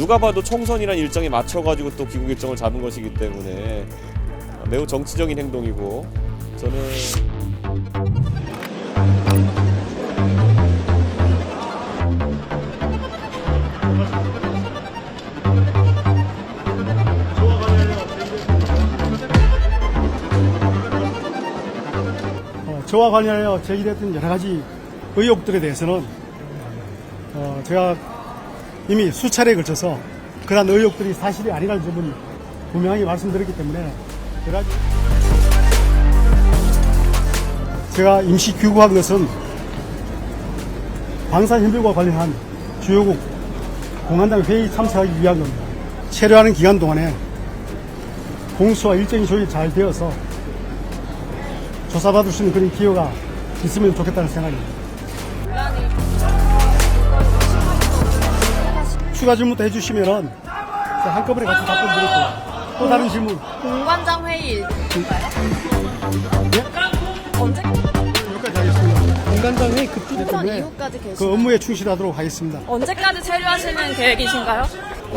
누가 봐도 총선이란 일정에 맞춰가지고 또 귀국 일정을 잡은 것이기 때문에 매우 정치적인 행동이고 저는 어, 저와 관련하여 제기됐던 여러 가지 의혹들에 대해서는 어, 제가 이미 수차례에 걸쳐서 그러한 의혹들이 사실이 아니라는 점을 분명하게 말씀드렸기 때문에 제가 임시 귀국한 것은 방사현변과 관련한 주요국 공안당 회의 참석하기 위한 겁니다. 체류하는 기간 동안에 공수와 일정이 조율이 잘 되어서 조사받을 수 있는 그런 기회가 있으면 좋겠다는 생각입니다. 추가 질문도 해주시면은 제가 한꺼번에 같이 답변 드릴게요. 또 다른 질문 공관장 회의 일인가요? 언제? 여기까지 하겠습니다. 공간장 회의 급주대 총선 때문에 이후까지 그 계시나요? 업무에 충실하도록 하겠습니다. 언제까지 체류하시는 계획이신가요?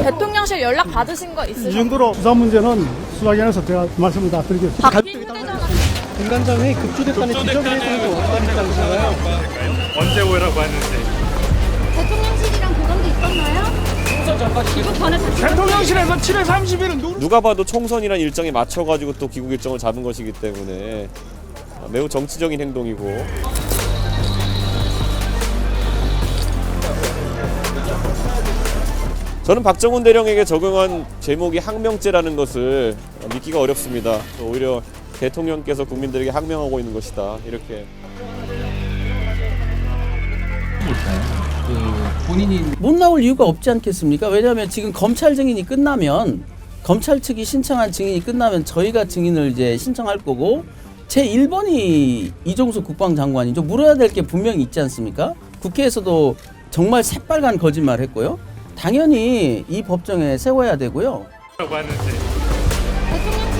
대통령실 연락 받으신 거 이 있으신가요? 정도로 수사 문제는 수사기관에서 제가 말씀을 다 드리겠습니다. 바뀐 휴대전화 공간장 회의 급주됐다는 지적을 해드리고 어떤 입장이신가요? 언제 오라고 하는데 대통령실 대통령실에서 7월 30일은 누 누가 봐도 총선이란 일정에 맞춰가지고 또 귀국 일정을 잡은 것이기 때문에 매우 정치적인 행동이고 저는 박정훈 대령에게 적용한 제목이 항명죄라는 것을 믿기가 어렵습니다. 오히려 대통령께서 국민들에게 항명하고 있는 것이다. 이렇게 못 나올 이유가 없지 않겠습니까? 왜냐하면 지금 검찰 증인이 끝나면 검찰 측이 신청한 증인이 끝나면 저희가 증인을 이제 신청할 거고 제 1번이 이종수 국방장관이죠. 물어야 될 게 분명히 있지 않습니까? 국회에서도 정말 새빨간 거짓말 했고요. 당연히 이 법정에 세워야 되고요. 라고 하는데 대통령